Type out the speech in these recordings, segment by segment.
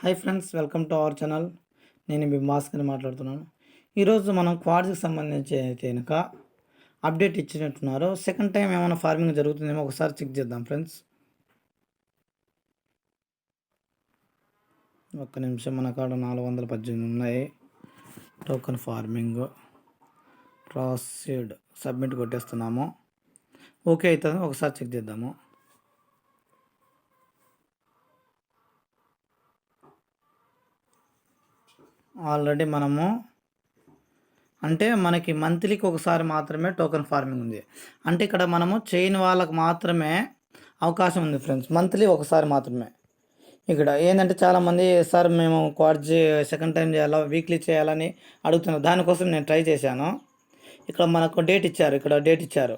Hi friends welcome to our channel నేను మీ భాస్కర్ మాట్లాడుతున్నాను. ఈరోజు మనం క్వార్డ్స్కి సంబంధించి అయితే కనుక అప్డేట్ ఇచ్చినట్టున్నారు. సెకండ్ టైం ఏమైనా ఫార్మింగ్ జరుగుతుందేమో ఒకసారి చెక్ చేద్దాం ఫ్రెండ్స్ ఒక్క నిమిషం మన కాడ నాలుగు వందల పద్దెనిమిది ఉన్నాయి. టోకెన్ ఫార్మింగ్ ప్రాసీడ్ సబ్మిట్ కొట్టేస్తున్నాము. ఓకే అవుతుంది? ఒకసారి చెక్ చేద్దాము. ఆల్రెడీ మనము అంటే మనకి మంత్లీకి ఒకసారి మాత్రమే టోకెన్ ఫార్మింగ్ ఉంది. అంటే ఇక్కడ మనము చైన్ వాళ్ళకు మాత్రమే అవకాశం ఉంది ఫ్రెండ్స్. మంత్లీ ఒకసారి మాత్రమే. ఇక్కడ ఏంటంటే చాలామంది సార్ మేము క్వార్జ్ సెకండ్ టైం చేయాలా వీక్లీ చేయాలని అడుగుతున్నారు. దానికోసం నేను ట్రై చేశాను. ఇక్కడ మనకు డేట్ ఇచ్చారు ఇక్కడ డేట్ ఇచ్చారు.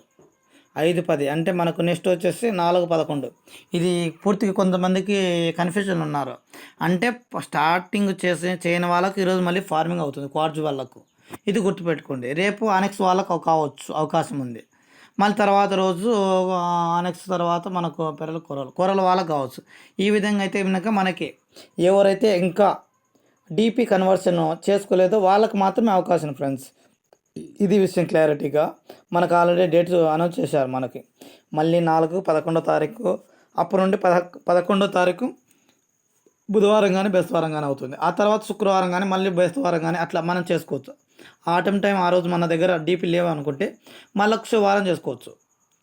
ఐదు పది అంటే మనకు నెక్స్ట్ వచ్చేసి నాలుగు పదకొండు. ఇది పూర్తిగా కొంతమందికి కన్ఫ్యూజన్ ఉన్నారు. అంటే స్టార్టింగ్ చేసే చేయని వాళ్ళకు ఈరోజు మళ్ళీ ఫార్మింగ్ అవుతుంది క్వార్జ్ వాళ్ళకు. ఇది గుర్తుపెట్టుకోండి. రేపు అనెక్స్ వాళ్ళకు కావచ్చు అవకాశం ఉంది. మళ్ళీ తర్వాత రోజు అనెక్స్ తర్వాత మనకు పెరలు కూరలు కూరలు వాళ్ళకు కావచ్చు. ఈ విధంగా అయితే వినక మనకి ఎవరైతే ఇంకా డీపీ కన్వర్షన్ చేసుకోలేదో వాళ్ళకు మాత్రమే అవకాశం ఫ్రెండ్స్ ఇది విషయం క్లారిటీగా మనకు ఆల్రెడీ డేట్ అనౌన్స్ చేశారు మనకి. మళ్ళీ నాలుగు పదకొండో తారీఖు అప్పటి నుండి పద పదకొండో తారీఖు బుధవారం కానీ బేస్తవారం కానీ అవుతుంది. ఆ తర్వాత శుక్రవారం కానీ మళ్ళీ బేస్తవారం కానీ అట్లా మనం చేసుకోవచ్చు. ఆటం టైం ఆ రోజు మన దగ్గర డీపీ లేవు అనుకుంటే మళ్ళీ వారం చేసుకోవచ్చు.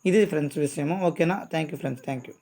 ఇది ఫ్రెండ్స్ విషయము. ఓకేనా? Thank you friends. Thank you